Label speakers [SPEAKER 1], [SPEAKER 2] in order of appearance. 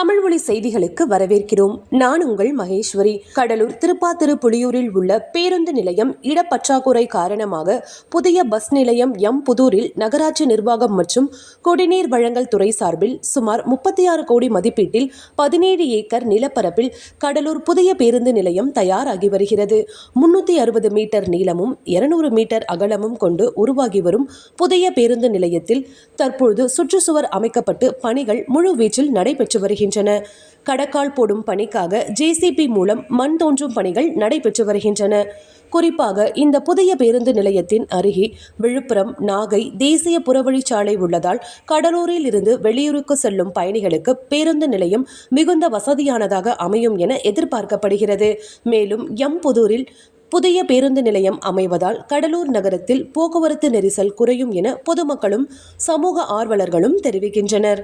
[SPEAKER 1] தமிழ் ஒளி செய்திகளுக்கு வரவேற்கிறோம். நான் உங்கள் மகேஸ்வரி. கடலூர் திருப்பாத்திரு புலியூரில் உள்ள பேருந்து நிலையம் இடப்பற்றாக்குறை காரணமாக புதிய பஸ் நிலையம் எம் புதூரில் நகராட்சி நிர்வாகம் மற்றும் குடிநீர் வழங்கல் துறை சார்பில் சுமார் முப்பத்தி ஆறு கோடி மதிப்பீட்டில் பதினேழு ஏக்கர் நிலப்பரப்பில் கடலூர் புதிய பேருந்து நிலையம் தயாராகி வருகிறது. முன்னூற்றி அறுபது மீட்டர் நீளமும் இருநூறு மீட்டர் அகலமும் கொண்டு உருவாகி வரும் புதிய பேருந்து நிலையத்தில் தற்பொழுது சுற்றுச்சுவர் அமைக்கப்பட்டு பணிகள் முழுவீச்சில் நடைபெற்று வருகின்றன. கடக்கால் போடும் பணிக்காக ஜேசிபி மூலம் மண் தோன்றும் பணிகள் நடைபெற்று வருகின்றன. குறிப்பாக இந்த புதிய பேருந்து நிலையத்தின் அருகே விழுப்புரம் நாகை தேசிய புறவழிச்சாலை உள்ளதால் கடலூரில் இருந்து வெளியூருக்கு செல்லும் பயணிகளுக்கு பேருந்து நிலையம் மிகுந்த வசதியானதாக அமையும் என எதிர்பார்க்கப்படுகிறது. மேலும் எம் புதூரில் புதிய பேருந்து நிலையம் அமைவதால் கடலூர் நகரத்தில் போக்குவரத்து நெரிசல் குறையும் என பொதுமக்களும் சமூக ஆர்வலர்களும் தெரிவிக்கின்றனர்.